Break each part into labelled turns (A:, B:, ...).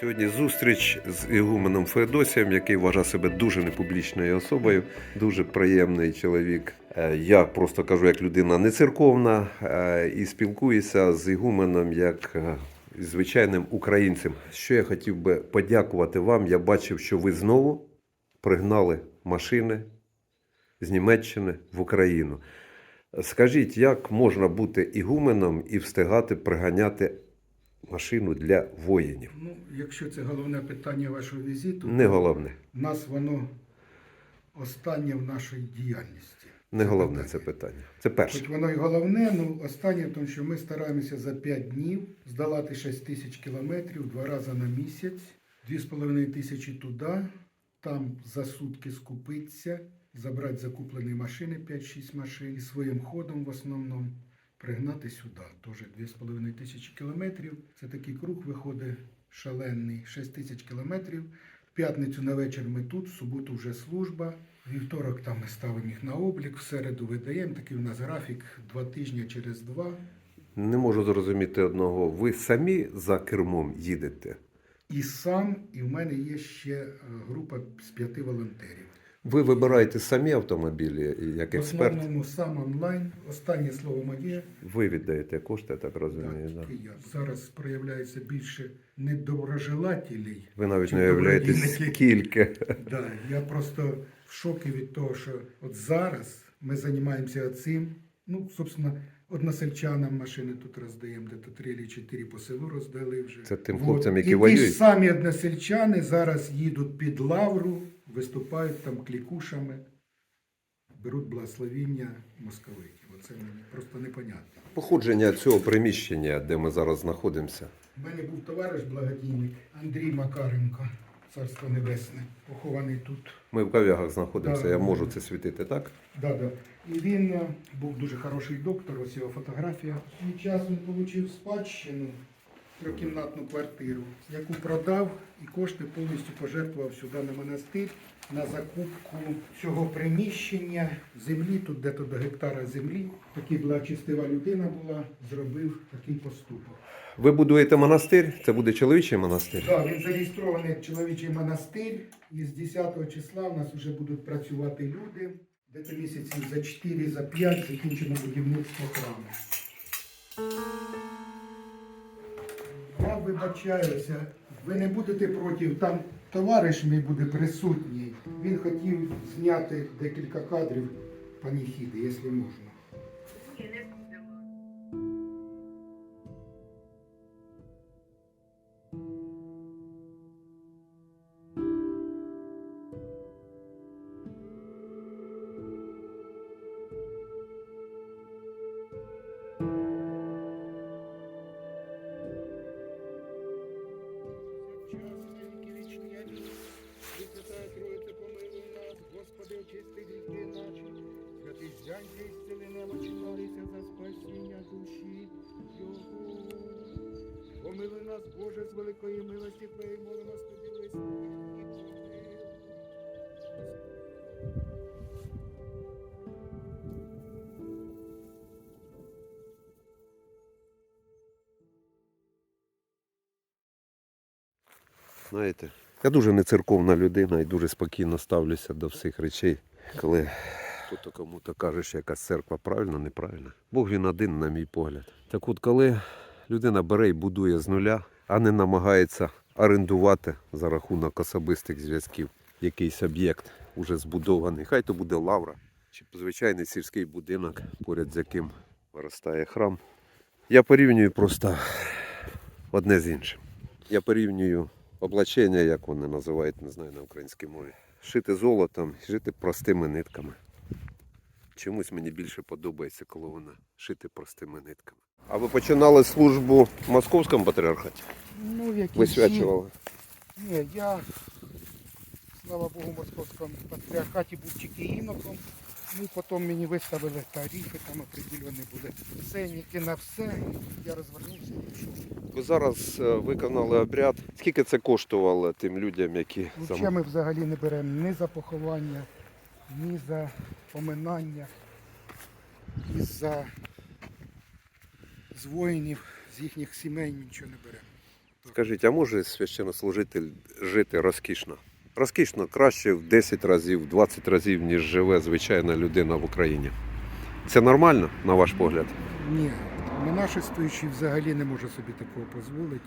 A: Сьогодні зустріч з Ігуменом Феодосієм, який вважає себе дуже непублічною особою, дуже приємний чоловік. Е, Я просто кажу, як людина не церковна, е, і спілкуюся з Ігуменом як е, звичайним українцем. Що я хотів би подякувати вам. Я бачив, що ви знову пригнали машини з Німеччини в Україну. Скажіть, як можна бути ігуменом і встигати приганяти машину для воїнів?
B: Ну, якщо це головне питання вашого візиту,
A: Не головне.
B: нас воно останнє в нашій діяльності.
A: Не головне це питання. Це перше.
B: Хоч воно і головне, ну останнє в тому, що ми стараємося за 5 днів здолати 6 тисяч кілометрів два рази на місяць, 2,5 тисячі туди, там за сутки скупитися, забрати закуплені машини, 5-6 машин, і своїм ходом в основному пригнати сюди. Теж 2,5 тисячі кілометрів. Це такий круг виходить шалений, 6 тисяч кілометрів. В п'ятницю на вечір ми тут, в суботу вже служба. Вівторок там ми ставимо їх на облік, в середу видаємо. Такий у нас графік два тижні через два.
A: Не можу зрозуміти одного. Ви самі за кермом їдете.
B: І сам, і в мене є ще е, група з п'яти волонтерів.
A: Ви вибираєте самі автомобілі як
B: В основному сам онлайн. Останнє слово моє.
A: Ви віддаєте кошти, я так розумію.
B: Так,
A: Да.
B: я. Зараз проявляється більше недоброжелателей.
A: Ви навіть не уявляєте, скільки.
B: Да, я просто в шокі від того, що от зараз ми займаємося цим. Ну, собственно, односельчанам машини тут роздаємо, де то три чи чотири по селу роздали вже.
A: Це тим хлопцям, які
B: І ті ж самі односельчани зараз їдуть під лавру, виступають там клікушами, беруть благословіння московитів. Оце мені просто непонятно.
A: Походження цього приміщення, де ми зараз знаходимося.
B: У мене був товариш благодійник Андрій Макаренко, царство небесне, похований тут.
A: Ми в кав'ягах знаходимося,
B: Да.
A: я можу це світити, так?
B: Да, да. І він е, був дуже хороший доктор, ось його фотографія. Свій час він отримав спадщину, трьохкімнатну квартиру, яку продав і кошти повністю пожертвував сюди на монастир на закупку цього приміщення землі, тут де-то до гектара землі. Такий благочестива людина була, зробив такий поступок.
A: Ви будуєте монастир, це буде чоловічий монастир.
B: Так, він зареєстрований як чоловічий монастир. І з 10 числа в нас вже будуть працювати люди. Десь місяців за 4, за 5 закінчено будівництво храму. Я вибачаюся, ви не будете проти, там товариш мій буде присутній. Він хотів зняти декілька кадрів паніхіди, якщо можна. З великої милості Твоєї, моли нас тобі.
A: Знаєте, я дуже не церковна людина і дуже спокійно ставлюся до всіх речей, коли хто кому-то каже, що якась церква правильна, неправильна. Бог він один, на мій погляд. Так от, коли людина бере і будує з нуля, а не намагається орендувати за рахунок особистих зв'язків якийсь об'єкт уже збудований, хай то буде лавра чи звичайний сільський будинок, поряд з яким виростає храм. Я порівнюю просто одне з іншим. Я порівнюю облачення, як вони називають, не знаю на українській мові. Шити золотом, жити простими нитками. Чомусь мені більше подобається, коли вона шити простими нитками. А ви починали службу в московському патріархаті?
B: Ну, які
A: Висвячували?
B: Ні, я, слава Богу, в московському патріархаті був тільки іноком. Ну, потім мені виставили тарифи, там определені були ценники на все. Я розвернувся і пішов.
A: Ви зараз е, виконали обряд. Скільки це коштувало тим людям, які
B: Взагалі ми взагалі не беремо ні за поховання, ні за поминання, ні за з воїнів, з їхніх сімей нічого не беремо.
A: Скажіть, а може священнослужитель жити розкішно? Розкішно краще в 10 разів, в 20 разів, ніж живе звичайна людина в Україні. Це нормально, на ваш погляд?
B: Ні, монашествуючий взагалі не може собі такого дозволити,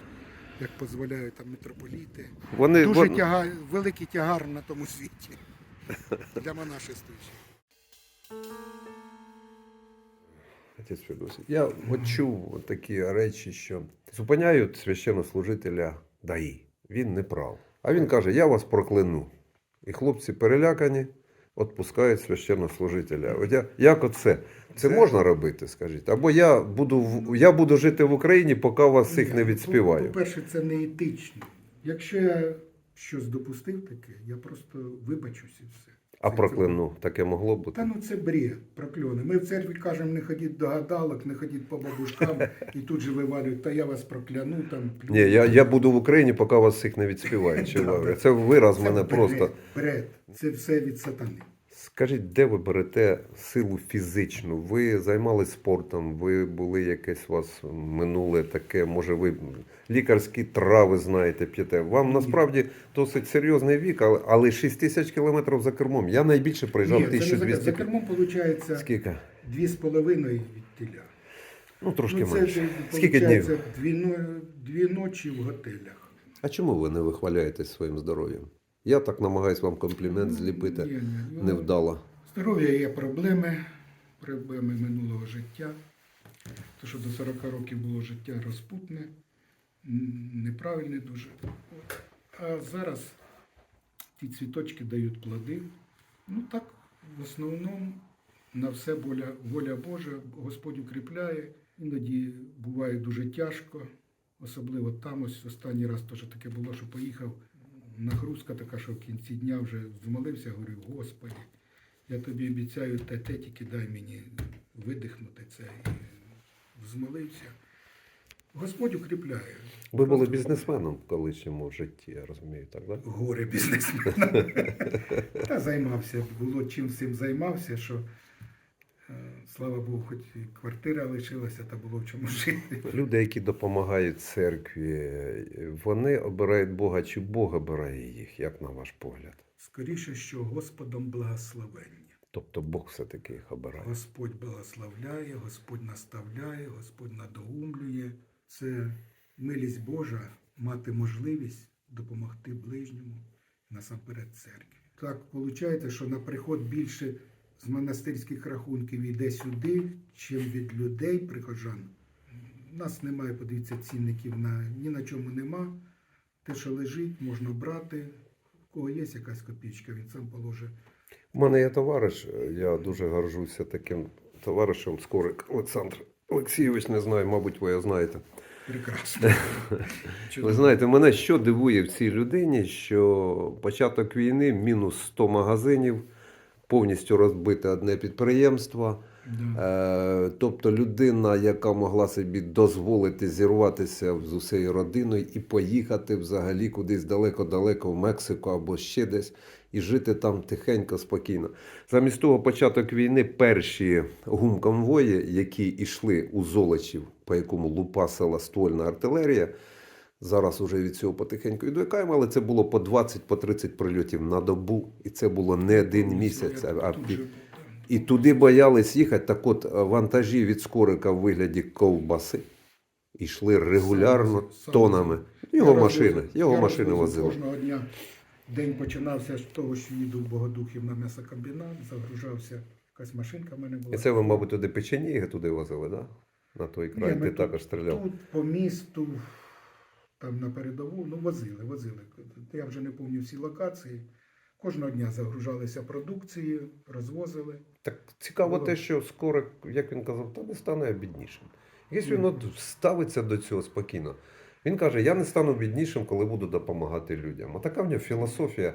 B: як дозволяють там митрополіти.
A: Вони,
B: Дуже
A: вон-
B: тягар, великий тягар на тому світі для монашествуючих.
A: Я от чув от такі речі, що зупиняють священнослужителя ДАІ. Він не прав. А він каже: Я вас прокляну. І хлопці перелякані, відпускають священнослужителя. От я, як оце? Це,
B: Це-
A: можна робити, скажіть? Або я буду, в- я буду жити в Україні, поки вас всіх не
B: Ні,
A: відспіваю.
B: По-перше, це не етично. Якщо я щось допустив таке, я просто вибачусь і все.
A: А прокляну, таке могло бути.
B: Та ну це бред, прокльони. Ми в церкві кажемо, не ходіть до гадалок, не ходіть по бабушкам, і тут же вивалюють, та я вас прокляну там.
A: Ні, я, я буду в Україні, поки вас всіх не відспівають. Це вираз
B: Це
A: мене
B: бред,
A: просто.
B: Бред. Це все від сатани.
A: Скажіть, де ви берете силу фізичну? Ви займалися спортом, ви були якесь у вас минуле таке, може ви лікарські трави знаєте, п'єте. Вам насправді досить серйозний вік, але, але 6 тисяч кілометрів за кермом. Я найбільше проїжджав
B: Ні, це не за,
A: 1200.
B: за кермом виходить
A: Скільки?
B: дві з половиною від тіля.
A: Ну, трошки
B: ну,
A: менше. Скільки
B: виходить,
A: днів?
B: Дві, но- дві ночі в готелях.
A: А чому ви не вихваляєтесь своїм здоров'ям? Я так намагаюсь вам комплімент зліпити
B: ні, ні.
A: невдало.
B: Здоров'я є проблеми, проблеми минулого життя. То, що до 40 років було життя розпутне, неправильне дуже. А зараз ті цвіточки дають плоди. Ну так, в основному на все воля, воля Божа, Господь укріпляє. Іноді буває дуже тяжко, особливо там ось останній раз теж таке було, що поїхав. Нагрузка така, що в кінці дня вже змолився, говорю, Господи, я тобі обіцяю те, те, тільки дай мені видихнути це. І змолився. Господь укріпляє.
A: Ви були бізнесменом в колишньому житті, я розумію, так, да?
B: Горе бізнесменом. Та займався, було чим всім займався, що слава Богу, хоч і квартира лишилася, та було в чому жити.
A: Люди, які допомагають церкві, вони обирають Бога чи Бог обирає їх, як на ваш погляд?
B: Скоріше, що Господом благословення.
A: Тобто Бог все-таки їх обирає.
B: Господь благословляє, Господь наставляє, Господь надоумлює. Це милість Божа мати можливість допомогти ближньому, насамперед церкві. Так виходить, що на приход більше з монастирських рахунків йде сюди, чим від людей, прихожан. У нас немає, подивіться, цінників на ні на чому нема. Те, що лежить, можна брати. У кого є якась копійка, він сам положить.
A: У мене є товариш, я дуже горжуся таким товаришем Скорик Олександр Олексійович, не знаю, мабуть, ви його знаєте.
B: Прекрасно.
A: Ви знаєте, мене що дивує в цій людині, що початок війни мінус 100 магазинів, повністю розбите одне підприємство.
B: Да.
A: Е, Тобто людина, яка могла собі дозволити зірватися з усією родиною і поїхати взагалі кудись далеко-далеко в Мексику або ще десь і жити там тихенько, спокійно. Замість того, початок війни перші гумконвої, які йшли у Золочів, по якому лупасила ствольна артилерія, зараз уже від цього потихеньку відвикаємо, але це було по 20 по 30 прильотів на добу, і це було не один місяць, а, під- і туди боялись їхати. Так от е, вантажі від скорика в вигляді ковбаси йшли регулярно тонами. Його
B: Я
A: машини,
B: розвозив-
A: його
B: я
A: машини возили.
B: Кожного дня день починався з того, що їду в Богодухів на м'ясокомбінат, загружався. Якась машинка в мене була.
A: І це ви, мабуть, туди печеніги туди возили, да? На той край,
B: Ні,
A: ти
B: ми
A: також стріляв.
B: Тут по місту, там на передову, ну возили, возили. Я вже не пам'ятаю всі локації. Кожного дня загружалися продукцією, розвозили.
A: Так цікаво
B: Було.
A: те, що скорик, як він казав, та не стане біднішим. Якщо він от ставиться до цього спокійно. Він каже: я не стану біднішим, коли буду допомагати людям. А така в нього філософія.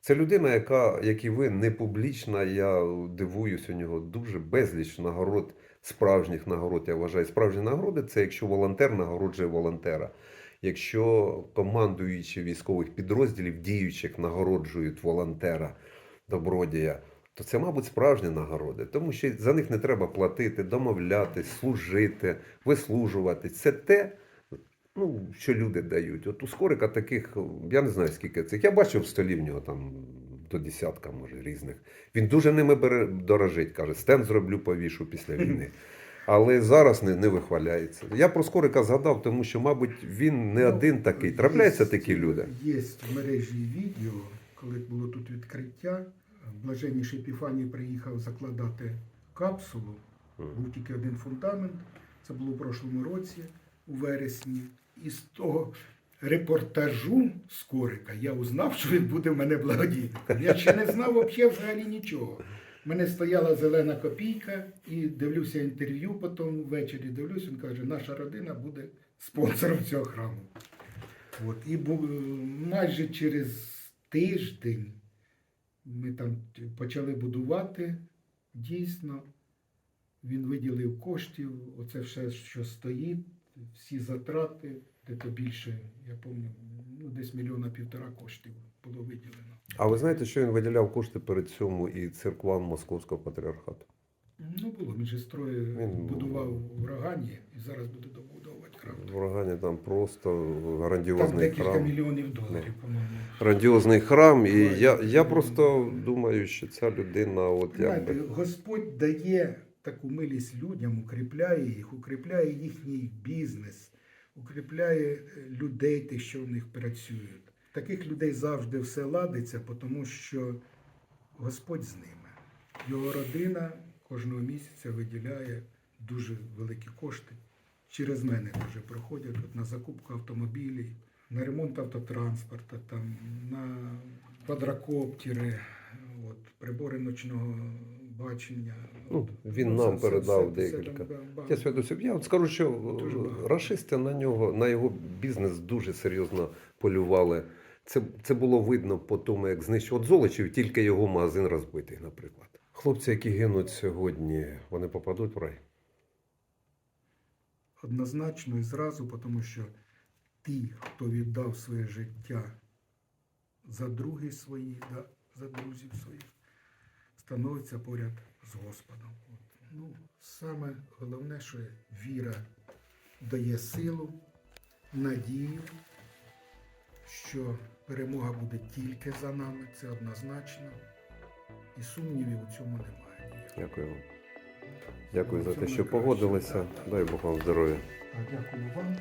A: Це людина, яка, як і ви, не публічна. Я дивуюсь у нього дуже безліч нагород, справжніх нагород. Я вважаю, справжні нагороди це якщо волонтер нагороджує волонтера. Якщо командуючі військових підрозділів діючих нагороджують волонтера, добродія, то це, мабуть, справжні нагороди, тому що за них не треба платити, домовлятись, служити, вислужувати. Це те, ну, що люди дають. От у Скорика таких, я не знаю скільки цих. Я бачив в столі в нього там до десятка, може, різних. Він дуже ними бере, дорожить, каже, стенд зроблю повішу після війни. Але зараз не, не вихваляється. Я про Скорика згадав, тому що, мабуть, він не
B: Ну,
A: один такий. Трапляються
B: є-
A: такі люди.
B: Є в мережі відео, коли було тут відкриття. Блаженніший Епіфаній приїхав закладати капсулу. Був тільки один фундамент. Це було в прошлому році, у вересні. І з того репортажу Скорика я узнав, що він буде в мене благодійником. Я ще не знав взагалі нічого. Мене стояла зелена копійка і дивлюся інтерв'ю, потім ввечері дивлюсь, він каже, наша родина буде спонсором цього храму. От. І майже через тиждень ми там почали будувати. Дійсно, він виділив коштів, оце все, що стоїть, всі затрати, де то більше, я пам'ятаю, ну, десь мільйона півтора коштів було виділено.
A: А ви знаєте, що він виділяв кошти перед цьому і церквам Московського патріархату?
B: Ну, було, він же строїв,
A: Він-
B: будував в Рагані і зараз буде добудовувати храм.
A: В Рогані там просто
B: Там
A: грандіозний
B: декілька
A: храм.
B: мільйонів доларів, по-моєму.
A: Грандіозний храм. І я, я просто думаю, що ця людина, от
B: Знаєте,
A: якби.
B: Господь дає таку милість людям, укріпляє їх, укріпляє їхній бізнес, укріпляє е, людей, тих, що в них працюють. Таких людей завжди все ладиться, тому що Господь з ними. Його родина кожного місяця виділяє дуже великі кошти. Через мене вже проходять от на закупку автомобілів, на ремонт автотранспорту, там, на квадрокоптери, от, прибори ночного бачення.
A: Ну, він
B: це-
A: нам
B: це-
A: передав
B: це- це
A: декілька.
B: там багато.
A: Я от скажу, що е, рашисти на нього, на його бізнес дуже серйозно полювали. Це, це було видно по тому, як знищив. От Золочів, тільки його магазин розбитий, наприклад. Хлопці, які гинуть сьогодні, вони попадуть в рай.
B: Однозначно і зразу, тому що ті, хто віддав своє життя за другі свої, да, за друзів своїх, становиться поряд з Господом. От. Ну, саме головне, що віра дає силу, надію, що перемога буде тільки за нами, це однозначно. І сумнівів у цьому немає.
A: Дякую вам. Дякую за те, що погодилися. Дай Бог вам здоров'я.
B: Дякую вам.